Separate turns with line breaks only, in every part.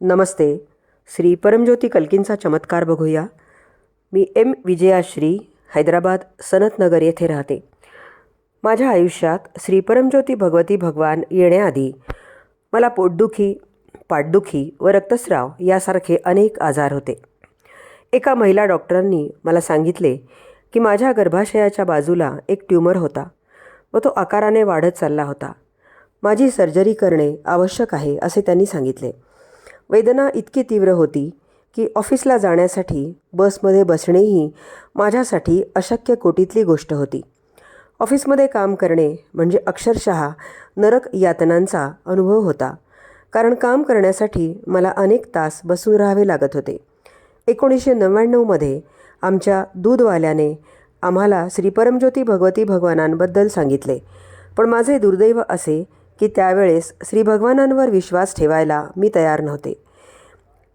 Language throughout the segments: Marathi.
नमस्ते. श्री परमज्योती कल्कींचा चमत्कार बघूया. मी एम. विजयाश्री हैदराबाद सनतनगर येथे राहते. माझ्या आयुष्यात श्री परमज्योती भगवती भगवान येण्याआधी मला पोटदुखी पाठदुखी व रक्तस्राव यासारखे अनेक आजार होते. एका महिला डॉक्टरांनी मला सांगितले की माझ्या गर्भाशयाच्या बाजूला एक ट्यूमर होता व तो आकाराने वाढत चालला होता. माझी सर्जरी करणे आवश्यक आहे असे त्यांनी सांगितले. वेदना इतकी तीव्र होती की ऑफिसला जाण्यासाठी बसमध्ये बसणेही माझ्यासाठी अशक्य कोटीतली गोष्ट होती. ऑफिसमध्ये काम करणे म्हणजे अक्षरशः नरक यातनांचा अनुभव होता कारण काम करण्यासाठी मला अनेक तास बसून राहावे लागत होते. एकोणीसशे नव्याण्णवमध्ये आमच्या दूधवाल्याने आम्हाला श्री परमज्योती भगवती भगवानांबद्दल सांगितले पण माझे दुर्दैव असे की त्यावेळेस श्री भगवानांवर विश्वास ठेवायला मी तयार नव्हते.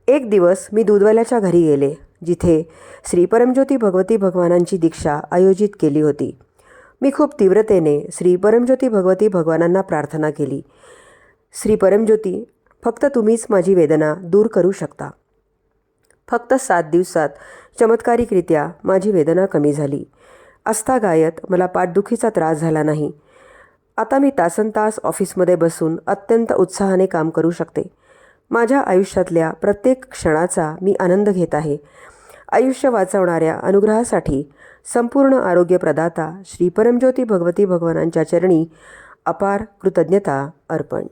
एक दिवस मी दूधवाल्याच्या घरी गेले जिथे श्री परमज्योती भगवती भगवानांची दीक्षा आयोजित केली होती. मी खूप तीव्रतेने श्री परमज्योती भगवती भगवानांना प्रार्थना केली. श्री परमज्योती फक्त तुम्हीच माझी वेदना दूर करू शकता. फक्त सात दिवसात चमत्कारिकरित्या माझी वेदना कमी झाली. आस्थागायत मला पाठदुखीचा त्रास झाला नाही. आता मी तासनतास ऑफिसमध्ये बसून अत्यंत उत्साहाने काम करू शकते. माझ्या आयुष्यातल्या प्रत्येक क्षणाचा मी आनंद घेत आहे. आयुष्य वाचवणाऱ्या अनुग्रहासाठी संपूर्ण आरोग्यप्रदाता श्री परमज्योती भगवती भगवानांच्या चरणी अपार कृतज्ञता अर्पण.